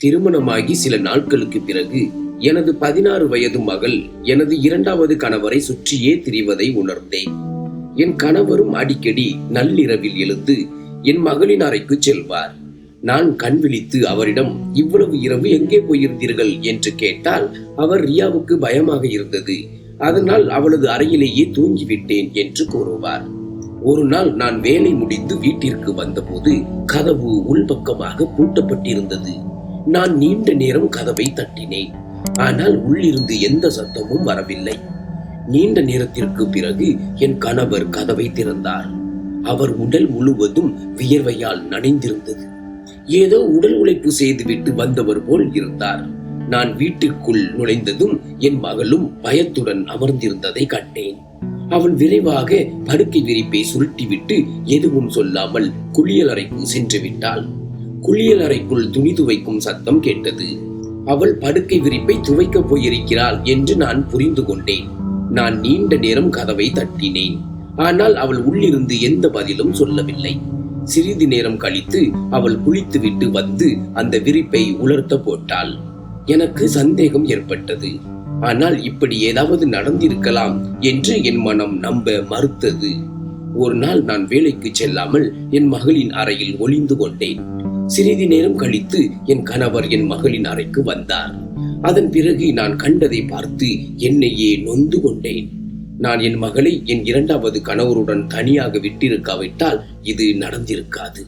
திருமணமாகி சில நாட்களுக்கு பிறகு எனது பதினாறு வயது மகள் எனது இரண்டாவது கணவரை சுற்றியே திரிவதை உணர்ந்தேன். என் கணவரும் அடிக்கடி நள்ளிரவில் எழுந்து என் மகளின் அறைக்கு செல்வார். நான் கண் விழித்து அவரிடம் இவ்வளவு இரவு எங்கே போயிருந்தீர்கள்? என்று கேட்டால் அவர் ரியாவுக்கு பயமாக இருந்தது. அதனால் அவளது அறையிலேயே தூங்கிவிட்டேன் என்று கூறுவார். ஒரு நாள் நான் வேலை முடிந்து வீட்டிற்கு வந்தபோது கதவு உள்பக்கமாக பூட்டப்பட்டிருந்தது. நான் நீண்ட நேரம் கதவை தட்டினேன். ஆனால் உள்ளிருந்து எந்த சத்தமும் வரவில்லை. நீண்ட நேரத்திற்கு பிறகு என் கணவர் கதவை திறந்தார். அவர் உடல் முழுவதும் வியர்வையால் நனைந்திருந்தது. ஏதோ உடல் உழைப்பு செய்துவிட்டு வந்தவர் போல் இருந்தார். நான் வீட்டிற்குள் நுழைந்ததும் என் மகளும் பயத்துடன் அமர்ந்திருந்ததை கண்டேன். அவள் விரைவாக படுக்கை விரிப்பை சுருட்டிவிட்டு எதுவும் சொல்லாமல் குளியலறைக்கு சென்று விட்டாள். குளியல் அறைக்குள் துணி துவைக்கும் சத்தம் கேட்டது. அவள் படுக்கை விரிப்பை துவைக்கப் போயிருக்கிறாள் என்று நான் புரிந்து கொண்டேன். நான் நீண்ட நேரம் கதவை தட்டினேன். ஆனால் அவள் உள்ளிருந்து எந்த பதிலும் சொல்லவில்லை. சிறிது நேரம் கழித்து அவள் குளித்துவிட்டு வந்து அந்த விரிப்பை உலர்த்த போட்டாள். எனக்கு சந்தேகம் ஏற்பட்டது. ஆனால் இப்படி ஏதாவது நடந்திருக்கலாம் என்று என் மனம் நம்ப மறுத்தது. ஒரு நாள் நான் வேலைக்கு செல்லாமல் என் மகளின் அறையில் ஒளிந்து கொண்டேன். சிறிது நேரம் கழித்து என் கணவர் என் மகளின் அறைக்கு வந்தார். அதன் பிறகு நான் கண்டதை பார்த்து என்னையே நொந்து கொண்டேன். நான் என் மகளை என் இரண்டாவது கணவருடன் தனியாக விட்டிருக்காவிட்டால் இது நடந்திருக்காது.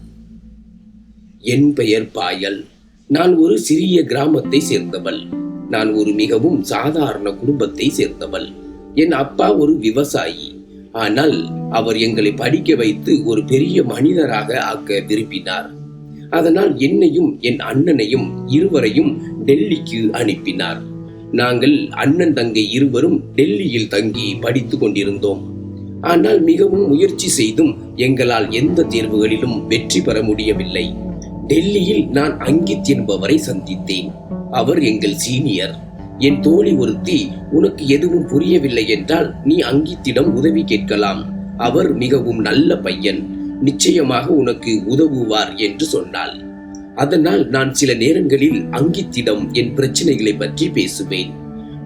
என் பெயர் பாயல். நான் ஒரு சிறிய கிராமத்தை சேர்ந்தவள். நான் ஒரு மிகவும் சாதாரண குடும்பத்தை சேர்ந்தவள். என் அப்பா ஒரு விவசாயி. ஆனால் அவர் எங்களை படிக்க வைத்து ஒரு பெரிய மனிதராக ஆக்க விரும்பினார். அதனால் என்னையும் என் அண்ணனையும் இருவரையும் டெல்லிக்கு அனுப்பினார். நாங்கள் அண்ணன் தங்கை இருவரும் டெல்லியில் தங்கி படித்துக் கொண்டிருந்தோம். ஆனால் மிகவும் முயற்சி செய்தும் எங்களால் எந்த தேர்வுகளிலும் வெற்றி பெற முடியவில்லை. டெல்லியில் நான் அங்கித் என்பவரை சந்தித்தேன். அவர் எங்கள் சீனியர். என் தோழி ஒருத்தி உனக்கு எதுவும் புரியவில்லை என்றால் நீ அங்கித்திடம் உதவி கேட்கலாம். அவர் மிகவும் நல்ல பையன். நிச்சயமாக உனக்கு உதவுவார் என்று சொன்னாள். அதனால் நான் சில நேரங்களில் அங்கித்திடம் என் பிரச்சனைகளை பற்றி பேசுவேன்.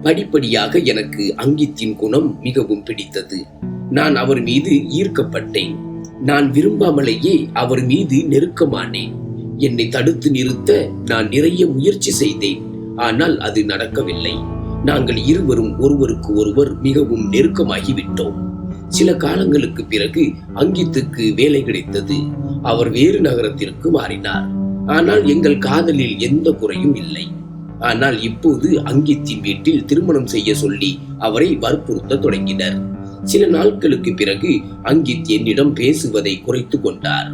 படிப்படியாக எனக்கு அங்கித்தின் குணம் மிகவும் பிடித்தது. நான் அவர் மீது ஈர்க்கப்பட்டேன். நான் விரும்பாமலேயே அவர் மீது நெருக்கமானேன். என்னை தடுத்து நிறுத்த நான் நிறைய முயற்சி செய்தேன். ஆனால் அது நடக்கவில்லை. நாங்கள் இருவரும் ஒருவருக்கு ஒருவர் மிகவும் நெருக்கமாகிவிட்டோம். சில காலங்களுக்கு பிறகு அங்கித்துக்கு வேலை கிடைத்தது. அவர் வேறு நகரத்திற்கு மாறினார். ஆனால் எங்கள் காதலில் எந்த குறையும் இல்லை. ஆனால் இப்போது அங்கித்தின் வீட்டில் திருமணம் செய்ய சொல்லி அவரை வற்புறுத்த தொடங்கினர். சில நாட்களுக்கு பிறகு அங்கித் என்னிடம் பேசுவதை குறைத்து கொண்டார்.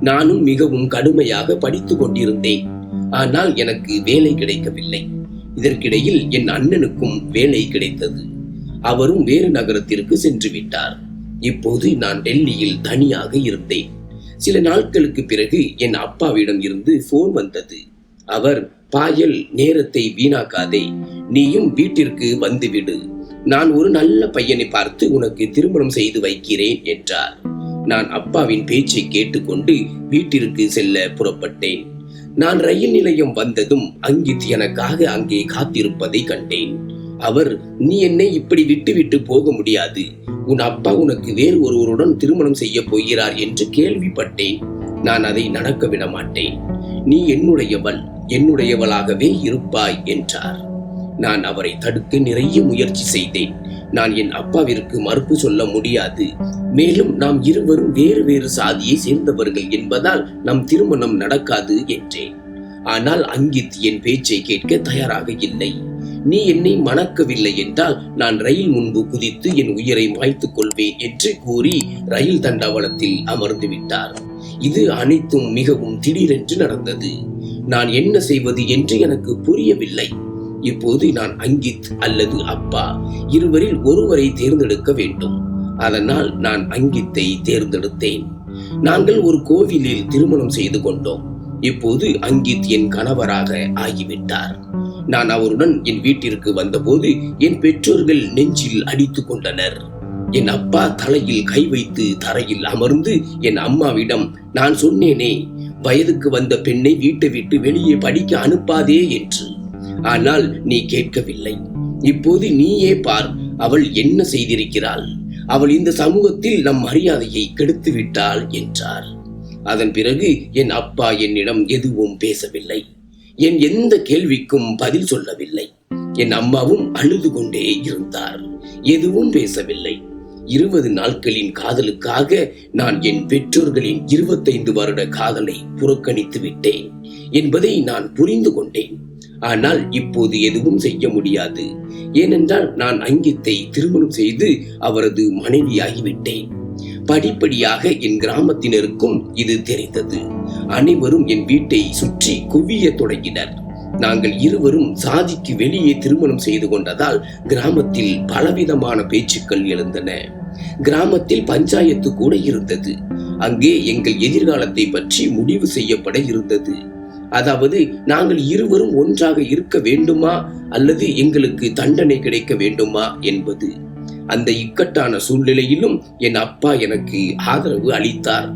நானும் மிகவும் கடுமையாக படித்துக் கொண்டிருந்தேன். ஆனால் எனக்கு வேலை கிடைக்கவில்லை. இதற்கிடையில் என் அண்ணனுக்கும் வேலை கிடைத்தது. அவரும் வேறு நகரத்திற்கு சென்று விட்டார். இப்போது நான் டெல்லியில் தனியாக இருந்தேன். சில நாட்களுக்கு பிறகு என் அப்பாவிடம் இருந்து போன் வந்தது. அவர் பாயல் நேரத்தை வீணாக்காதே. நீயும் வீட்டிற்கு வந்துவிடு. நான் ஒரு நல்ல பையனை பார்த்து உனக்கு திருமணம் செய்து வைக்கிறேன் என்றார். நான் அப்பாவின் பேச்சை கேட்டுக்கொண்டு வீட்டிற்கு செல்ல புறப்பட்டேன். நான் ரயில் நிலையம் வந்ததும் அங்கித் எனக்காக அங்கே காத்திருப்பதை கண்டேன். அவர் நீ என்னை இப்படி விட்டு விட்டு போக முடியாது. உன் அப்பா உனக்கு வேறு ஒருவருடன் திருமணம் செய்ய போகிறார் என்று கேள்விப்பட்டேன். நான் அதை நடக்க விட மாட்டேன். நீ என்னுடையவள் என்னுடையவளாகவே இருப்பாய் என்றார். நான் அவரை தடுக்க நிறைய முயற்சி செய்தேன். நான் என் அப்பாவிற்கு மறுப்பு சொல்ல முடியாது. மேலும் நாம் இருவரும் வேறு வேறு சாதியை சேர்ந்தவர்கள் என்பதால் நம் திருமணம் நடக்காது என்றேன். ஆனால் அங்கித் என் பேச்சை கேட்க தயாராக இல்லை. நீ என்னை மணக்கவில்லை என்றால் நான் ரயில் முன்பு குதித்து என் உயிரை மாய்த்துக் கொள்வேன் என்று கூறி ரயில் தண்டவாளத்தில் அமர்ந்து விட்டார். இது அனைத்தும் மிகவும் திடீரென்று நடந்தது. நான் என்ன செய்வது என்று எனக்கு புரியவில்லை. இப்போது நான் அங்கித் அல்லது அப்பா இருவரில் ஒருவரை தேர்ந்தெடுக்க வேண்டும். அதனால் நான் அங்கித்தை தேர்ந்தெடுத்தேன். நாங்கள் ஒரு கோவிலில் திருமணம் செய்து கொண்டோம். இப்போது அங்கித் என் கணவராக ஆகிவிட்டார். நான் அவருடன் என் வீட்டிற்கு வந்தபோது என் பெற்றோர்கள் நெஞ்சில் அடித்துக் கொண்டனர். என் அப்பா தலையில் கை வைத்து தரையில் அமர்ந்து என் அம்மாவிடம் நான் சொன்னேனே வயதுக்கு வந்த பெண்ணை வீட்டை விட்டு வெளியே படிக்க அனுப்பாதே என்று. ஆனால் நீ கேட்கவில்லை. இப்போது நீயே பார் அவள் என்ன செய்திருக்கிறாள்? அவள் இந்த சமூகத்தில் நம் மரியாதையை கெடுத்து விட்டாள் என்றார். அதன் பிறகு என் அப்பா என்னிடம் எதுவும் பேசவில்லை. என் எந்த கேள்விக்கும் பதில் சொல்லவில்லை. என் அம்மாவும் அழுது கொண்டே இருந்தார். எதுவும் பேசவில்லை. இருபது நாட்களின் காதலுக்காக நான் என் பெற்றோர்களின் இருபத்தைந்து வருட காதலை புறக்கணித்து விட்டேன் என்பதை நான் புரிந்து கொண்டேன். ஆனால் இப்போது எதுவும் செய்ய முடியாது. ஏனென்றால் நான் அங்கித்தை திருமணம் செய்து அவரது மனைவியாகிவிட்டேன். படிப்படியாக என் கிராமத்தினருக்கும் இது தெரிந்தது. அனைவரும் என் வீட்டை சுற்றி குவிய தொடங்கினர். நாங்கள் இருவரும் சாதிக்கு வெளியே திருமணம் செய்து கொண்டதால் கிராமத்தில் பலவிதமான பேச்சுக்கள் எழுந்தன. கிராமத்தில் பஞ்சாயத்து கூட இருந்தது. அங்கே எங்கள் எதிர்காலத்தை பற்றி முடிவு செய்யப்பட இருந்தது. அதாவது நாங்கள் இருவரும் ஒன்றாக இருக்க வேண்டுமா அல்லது எங்களுக்கு தண்டனை கிடைக்க வேண்டுமா என்பது. அந்த இக்கட்டான சூழ்நிலையிலும் என் அப்பா எனக்கு ஆதரவு அளித்தார்.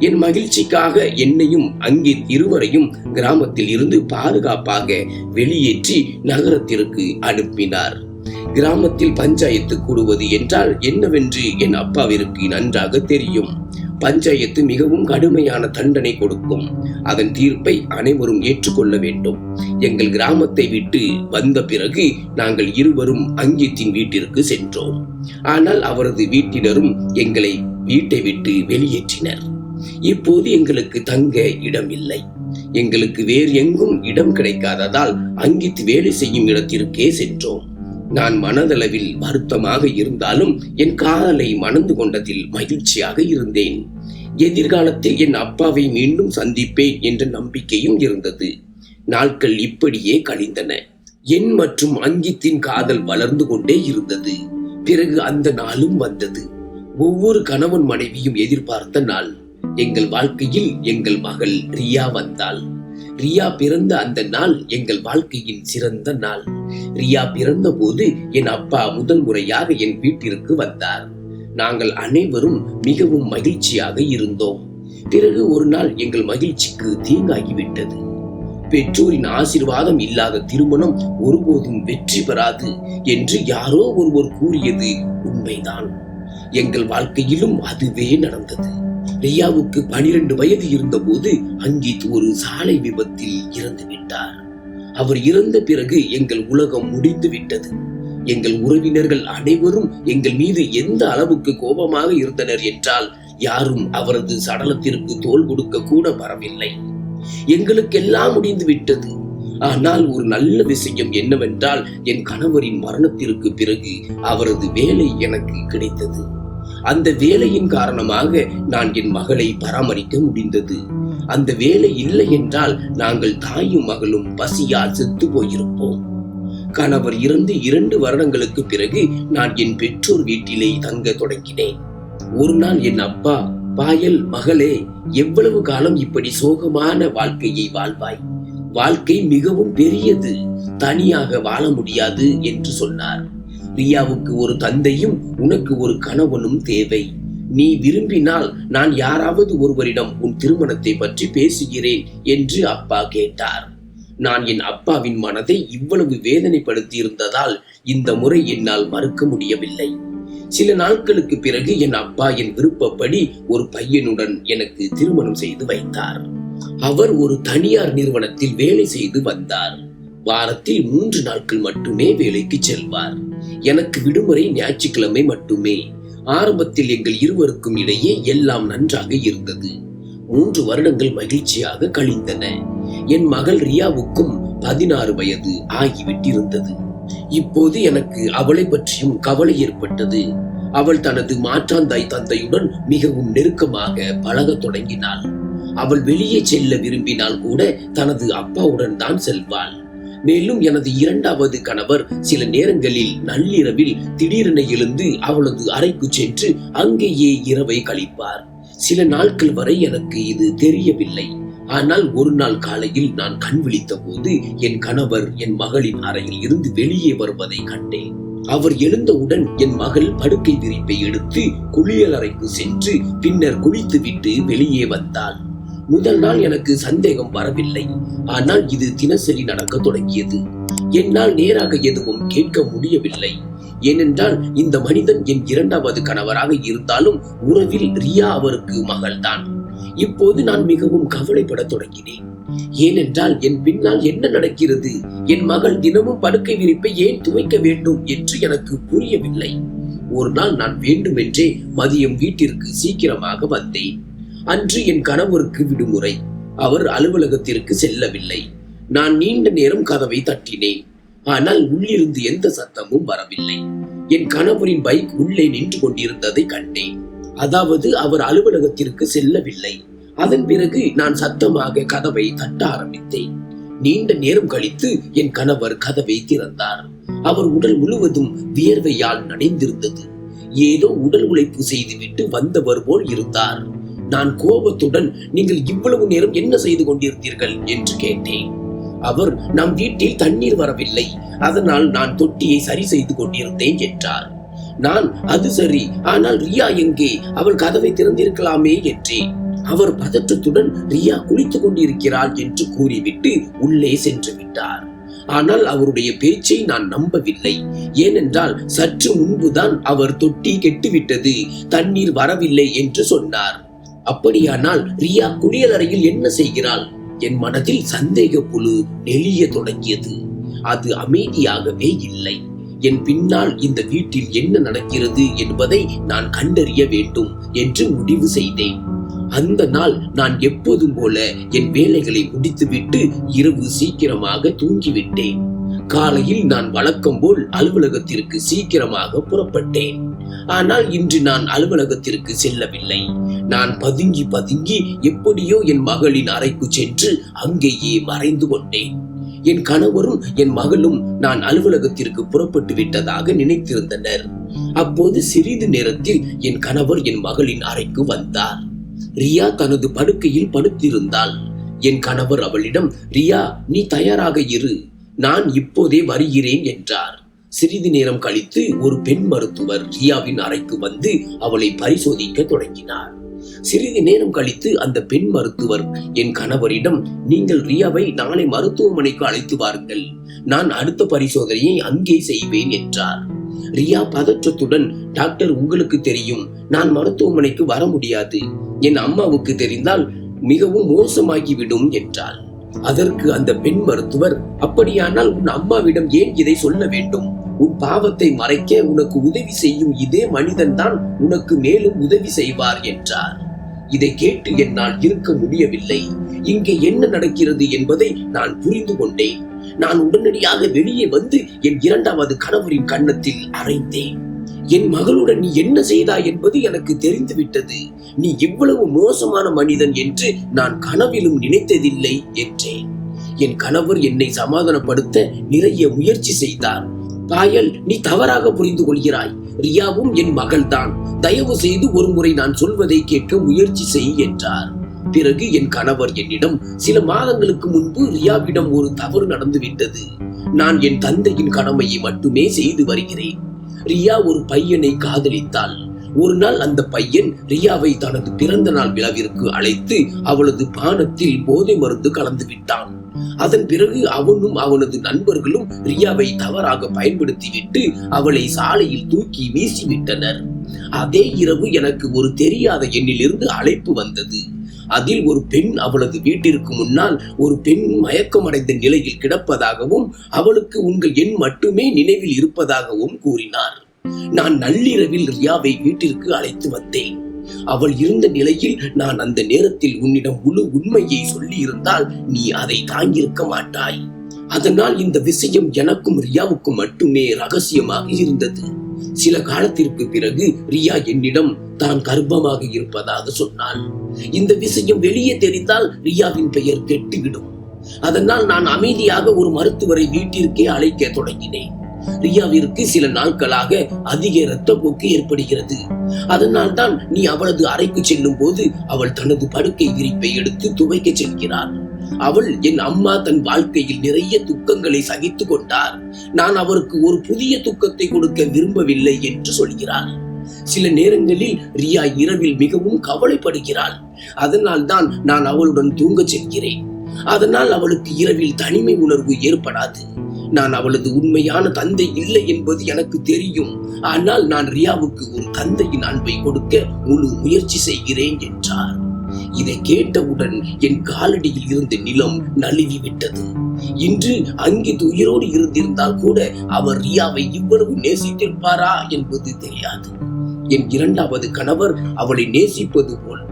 என் மகிழ்ச்சிக்காக என்னையும் அங்கே இருவரையும் கிராமத்தில் இருந்து பாதுகாப்பாக வெளியேற்றி நகரத்திற்கு அனுப்பினார். கிராமத்தில் பஞ்சாயத்து கூடுவது என்றால் என்னவென்று என் அப்பாவிற்கு நன்றாக தெரியும். பஞ்சாயத்து மிகவும் கடுமையான தண்டனை கொடுக்கும். அதன் தீர்ப்பை அனைவரும் ஏற்றுக்கொள்ள வேண்டும். எங்கள் கிராமத்தை விட்டு வந்த பிறகு நாங்கள் இருவரும் அங்கித்தின் வீட்டிற்கு சென்றோம். ஆனால் அவரது வீட்டினரும் எங்களை வீட்டை விட்டு வெளியேற்றினர். இப்போது எங்களுக்கு தங்க இடம் இல்லை எங்களுக்கு வேறு எங்கும் இடம் கிடைக்காததால் அங்கித் வேலை செய்யும் இடத்திற்கே சென்றோம். நான் மனதளவில் வருத்தமாக இருந்தாலும் என் காதலை மணந்து கொண்டதில் மகிழ்ச்சியாக இருந்தேன். எதிர்காலத்தில் என் அப்பாவை மீண்டும் சந்திப்பேன் என்ற நம்பிக்கையும் இருந்தது. நாட்கள் இப்படியே கழிந்தன. என் மற்றும் அங்கித்தின் காதல் வளர்ந்து கொண்டே இருந்தது. பிறகு அந்த நாளும் வந்தது. ஒவ்வொரு கணவன் மனைவியும் எதிர்பார்த்த நாள். எங்கள் வாழ்க்கையில் எங்கள் மகள் ரியா வந்தாள். ரியா பிறந்த அந்த நாள் எங்கள் வாழ்க்கையின் சிறந்த நாள். ரியா பிறந்த போது என் அப்பா முதல் முறையாக என் வீட்டிற்கு வந்தார். நாங்கள் அனைவரும் மிகவும் மகிழ்ச்சியாக இருந்தோம். பிறகு ஒரு நாள் எங்கள் மகிழ்ச்சிக்கு தீங்காகிவிட்டது. பெற்றோரின் ஆசீர்வாதம் இல்லாத திருமணம் ஒருபோதும் வெற்றி பெறாது என்று யாரோ ஒருவர் கூறியது உண்மைதான். எங்கள் வாழ்க்கையிலும் அதுவே நடந்தது. ரியாவுக்கு பனிரெண்டு வயது இருந்தபோது அங்கித் ஒரு சாலை விபத்தில் இறந்து விட்டார். அவர் இறந்த பிறகு எங்கள் உலகம் முடிந்து விட்டது. எங்கள் உறவினர்கள் அனைவரும் எங்கள் மீது எந்த அளவுக்கு கோபமாக இருந்தனர் என்றால் யாரும் அவரது சடலத்திற்கு தோல் கொடுக்க கூட வரவில்லை. எங்களுக்கெல்லாம் முடிந்து விட்டது. ஆனால் ஒரு நல்ல விஷயம் என்னவென்றால் என் கணவரின் மரணத்திற்கு பிறகு அவரது வேலை எனக்கு கிடைத்தது. அந்த வேலையின் காரணமாக நான் என் மகளை பராமரிக்க முடிந்தது. அந்த வேலை இல்லை என்றால் நாங்கள் தாயும் மகளும் பசியால் செத்து போயிருப்போம். கணவர் இறந்து இரண்டு வருடங்களுக்கு பிறகு நான் என் பெற்றோர் வீட்டிலே தங்க தொடங்கினேன். ஒரு நாள் என் அப்பா பாயல் மகளே எவ்வளவு காலம் இப்படி சோகமான வாழ்க்கையை வாழ்வாய்? வாழ்க்கை மிகவும் பெரியது. தனியாக வாழ முடியாது என்று சொன்னார். ரியாவுக்கு ஒரு தந்தையும் உனக்கு ஒரு கணவனும் தேவை. நீ விரும்பினால் நான் யாராவது ஒருவரிடம் உன் திருமணத்தை பற்றி பேசுகிறேன் என்று அப்பா கேட்டார். நான் என் அப்பாவின் மனதை இவ்வளவு வேதனைப்படுத்தி இருந்ததால் இந்த முறை என்னால் மறுக்க முடியவில்லை. சில நாட்களுக்கு பிறகு என் அப்பா என் விருப்பப்படி ஒரு பையனுடன் எனக்கு திருமணம் செய்து வைத்தார். அவர் ஒரு தனியார் நிறுவனத்தில் வேலை செய்து வந்தார். வாரத்தில் மூன்று நாட்கள் மட்டுமே வேலைக்கு செல்வார். எனக்கு விடுமுறை ஞாயிற்றுக்கிழமை மட்டுமே. ஆரம்பத்தில் எங்கள் இருவருக்கும் இடையே எல்லாம் நன்றாக இருந்தது. மூன்று வருடங்கள் மகிழ்ச்சியாக கழிந்தன. என் மகள் ரியாவுக்கும் பதினாறு வயது ஆகிவிட்டிருந்தது. இப்போது எனக்கு அவளை பற்றியும் கவலை ஏற்பட்டது. அவள் தனது மாற்றாந்தாய் தந்தையுடன் மிகவும் நெருக்கமாக பழகத் தொடங்கினாள். அவள் வெளியே செல்ல விரும்பினால் கூட தனது அப்பாவுடன் தான் செல்வாள். மேலும் எனது இரண்டாவது கணவர் சில நேரங்களில் நள்ளிரவில் திடீரென எழுந்து அவளது அறைக்கு சென்று அங்கேயே இரவை கழிப்பார். சில நாட்கள் வரை எனக்கு இது தெரியவில்லை. ஆனால் ஒரு நாள் காலையில் நான் கண் விழித்த போது என் கணவர் என் மகளின் அறையில் இருந்து வெளியே வருவதை கண்டேன். அவர் எழுந்தவுடன் என் மகள் படுக்கை விரிப்பை எடுத்து குளியல் அறைக்கு சென்று பின்னர் குளித்துவிட்டு வெளியே வந்தாள். முதல் நாள் எனக்கு சந்தேகம் வரவில்லை. ஆனால் இது தினசரி நடக்க தொடங்கியது. என்னால் நேராக எதுவும் கேட்க முடியவில்லை. ஏனென்றால் இந்த மனிதன் என் இரண்டாவது கணவராக இருந்தாலும் உறவில் ரியா அவருக்கு மகள்தான். இப்போது நான் மிகவும் கவலைப்பட தொடங்கினேன். ஏனென்றால் என் பின்னால் என்ன நடக்கிறது? என் மகள் தினமும் படுக்கை விரிப்பை ஏன் துவைக்க வேண்டும் என்று எனக்கு புரியவில்லை. ஒரு நாள் நான் வேண்டுமென்றே மதியம் வீட்டிற்கு சீக்கிரமாக வந்தேன். அன்று என் கணவருக்கு விடுமுறை. அவர் அலுவலகத்திற்கு செல்லவில்லை. நான் நீண்ட நேரம் கதவை தட்டினேன். ஆனால் உள்ளிருந்து எந்த சத்தமும் வரவில்லை. என் கணவரின் பைக் உள்ளே நின்று கொண்டிருந்ததை கண்டேன். அதாவது அவர் அலுவலகத்திற்கு செல்லவில்லை. அதன் பிறகு நான் சத்தமாக கதவை தட்ட ஆரம்பித்தேன். நீண்ட நேரம் கழித்து என் கணவர் கதவை திறந்தார். அவர் உடல் முழுவதும் வியர்வையால் நனைந்திருந்தது. ஏதோ உடல் உழைப்பு செய்துவிட்டு வந்தவர் போல் இருந்தார். நான் கோபத்துடன் நீங்கள் இவ்வளவு நேரம் என்ன செய்து கொண்டிருந்தீர்கள் என்று கேட்டேன். அவர் நம் வீட்டில் தண்ணீர் வரவில்லை. அதனால் நான் தொட்டியை சரி செய்து கொண்டிருந்தேன் என்றார். நான் அது சரி. ஆனால் ரியா எங்கே? அவள் கதவை திறந்திருக்கலாமே என்றேன். அவர் பதற்றத்துடன் ரியா குளித்துக் கொண்டிருக்கிறாள் என்று கூறிவிட்டு உள்ளே சென்று விட்டார். ஆனால் அவருடைய பேச்சை நான் நம்பவில்லை. ஏனென்றால் சற்று முன்புதான் அவர் தொட்டி கெட்டுவிட்டது. தண்ணீர் வரவில்லை என்று சொன்னார். அப்படியானால் ரியா குளியலறையில் என்ன செய்கிறாள்? என் மனதில் சந்தேக புழு நெளிய தொடங்கியது. அது அமைதியாகவே இல்லை. என் பின்னால் இந்த வீட்டில் என்ன நடக்கிறது என்பதை நான் கண்டறிய வேண்டும் என்று முடிவு செய்தேன். அந்த நாள் நான் எப்போதும் போல என் வேலைகளை முடித்துவிட்டு இரவு சீக்கிரமாக தூங்கிவிட்டேன். காலையில் நான் வழக்கம் போல் அலுவலகத்திற்கு சீக்கிரமாக புறப்பட்டேன். ஆனால் இன்று நான் அலுவலகத்திற்கு செல்லவில்லை. நான் பதுங்கி பதுங்கி எப்படியோ என் மகளின் அறைக்கு சென்று அங்கேயே மறைந்து கொண்டேன். என் கணவரும் என் மகளும் நான் அலுவலகத்திற்கு புறப்பட்டு விட்டதாக நினைத்திருந்தனர். அப்போது சிறிது நேரத்தில் என் கணவர் என் மகளின் அறைக்கு வந்தார். ரியா தனது படுக்கையில் படுத்திருந்தாள். என் கணவர் அவளிடம் ரியா நீ தயாராக இரு. நான் இப்போதே வருகிறேன் என்றார். சிறிது நேரம் கழித்து ஒரு பெண் மருத்துவர் ரியாவின் அறைக்கு வந்து அவளை பரிசோதிக்க தொடங்கினார். சிறிது நேரம் கழித்து அந்த பெண் மருத்துவர் என் கணவரிடம் நீங்கள் ரியாவை நாளை மருத்துவமனைக்கு அழைத்து வாருங்கள். நான் அடுத்த பரிசோதனையை அங்கே செய்வேன் என்றார். ரியா பதற்றத்துடன் டாக்டர் உங்களுக்கு தெரியும். நான் மருத்துவமனைக்கு வர முடியாது. என் அம்மாவுக்கு தெரிந்தால் மிகவும் மோசமாகிவிடும் என்றாள். அதற்கு அந்த பெண் மருத்துவர் அப்படியானால் உன் அம்மாவிடம் ஏன் இதை சொல்ல வேண்டும்? உன் பாவத்தை மறைக்க உனக்கு உதவி செய்யும் இதே மனிதன்தான் உனக்கு மேலும் உதவி செய்வார் என்றார். இதை கேட்டு என்னால் இருக்க முடியவில்லை. இங்கே என்ன நடக்கிறது என்பதை நான் புரிந்து கொண்டேன். நான் உடனடியாக வெளியே வந்து என் இரண்டாவது கணவரின் கன்னத்தில் அறைந்தேன். என் மகளுடன் நீ என்ன செய்தாய் என்பது எனக்கு தெரிந்துவிட்டது. நீ இவ்வளவு மோசமான மனிதன் என்று நான் கனவிலும் நினைத்ததில்லை என்றேன். என் கணவர் என்னை சமாதானப்படுத்த நிறைய முயற்சி செய்தார். பாயல் நீ தவறாக புரிந்து கொள்கிறாய். ரியாவும் என் மகள்தான். தயவு செய்து ஒருமுறை நான் சொல்வதை கேட்க முயற்சி செய் என்றார். பிறகு என் கணவர் என்னிடம் சில மாதங்களுக்கு முன்பு ரியாவிடம் ஒரு தவறு நடந்துவிட்டது. நான் என் தந்தையின் கடமையை மட்டுமே செய்து வருகிறேன். ரியா ஒரு பையனை காதலித்தாள். ஒரு நாள் அந்த பையன் ரியாவை தனது பிறந்த நாள் விழாவிற்கு அழைத்து அவளது பானத்தில் போதை மருந்து கலந்து விட்டான் அதன் பிறகு அவனும் அவனது நண்பர்களும் ரியாவை தவறாக பயன்படுத்திவிட்டு அவளை சாலையில் தூக்கி வீசிவிட்டனர். அதே இரவு எனக்கு ஒரு தெரியாத எண்ணிலிருந்து அழைப்பு வந்தது. அதில் ஒரு பெண் அவளது வீட்டிற்கு முன்னால் ஒரு பெண் மயக்கமடைந்த நிலையில் கிடப்பதாகவும் அவளுக்கு உங்கள் எண் மட்டுமே நினைவில் இருப்பதாகவும் கூறினார். நான் நள்ளிரவில் ரியாவை வீட்டிற்கு அழைத்து வந்தேன். அவள் இருந்த நிலையில் நான் அந்த நேரத்தில் உன்னிடம் முழு உண்மையை சொல்லி இருந்தால் நீ அதை தாங்கியிருக்க மாட்டாய். அதனால் இந்த விஷயம் எனக்கும் ரியாவுக்கும் மட்டுமே ரகசியமாக இருந்தது. சில காலத்திற்கு பிறகு ரியா என்னிடம் தான் கர்ப்பமாக இருப்பதாக சொன்னாள். இந்த விஷயம் வெளியே தெரிந்தால் ரியாவின் பெயர் கெட்டுவிடும். அதனால் நான் அமைதியாக ஒரு மருத்துவரை வீட்டிற்கே அழைக்க தொடங்கினேன். ரியாவிற்கு சில நாட்களாக அதிக இரத்தப்போக்கு ஏற்படுகிறது. அதனால் தான் நீ அவளது அறைக்கு செல்லும் போது அவள் தனது படுக்கை விரிப்பை எடுத்து துவைக்க செல்கிறாள். அவள் என் அம்மா தன் வாழ்க்கையில் நிறைய துக்கங்களை சகித்துக் கொண்டார். நான் அவருக்கு ஒரு புதிய துக்கத்தை கொடுக்க விரும்பவில்லை என்று சொல்கிறாள். சில நேரங்களில் ரியா இரவில் மிகவும் கவலைப்படுகிறாள். அதனால் தான் நான் அவளுடன் தூங்கச் செல்கிறேன். அதனால் அவளுக்கு இரவில் தனிமை உணர்வு ஏற்படாது. நான் அவளது உண்மையான தந்தை இல்லை என்பது எனக்கு தெரியும். ஆனால் நான் ரியாவுக்கு ஒரு தந்தையின் அன்பை கொடுக்க முழு முயற்சி செய்கிறேன் என்றார். இதை கேட்டவுடன் என் காலடியில் இருந்த நிலம் நழுவி விட்டது. இன்று அங்கித் உயிரோடு இருந்திருந்தால் கூட அவர் ரியாவை இவ்வளவு நேசித்திருப்பாரா என்பது தெரியாது. என் இரண்டாவது கணவர் அவளை நேசிப்பது போல்.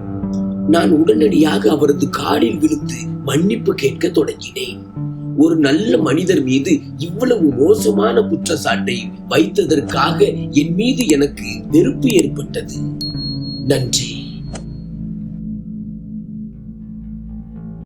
நான் உடனடியாக அவரது காலில் விழுந்து மன்னிப்பு கேட்க தொடங்கினேன். ஒரு நல்ல மனிதர் மீது இவ்வளவு மோசமான குற்றச்சாட்டை வைத்ததற்காக என் மீது எனக்கு வெறுப்பு ஏற்பட்டது. நன்றி.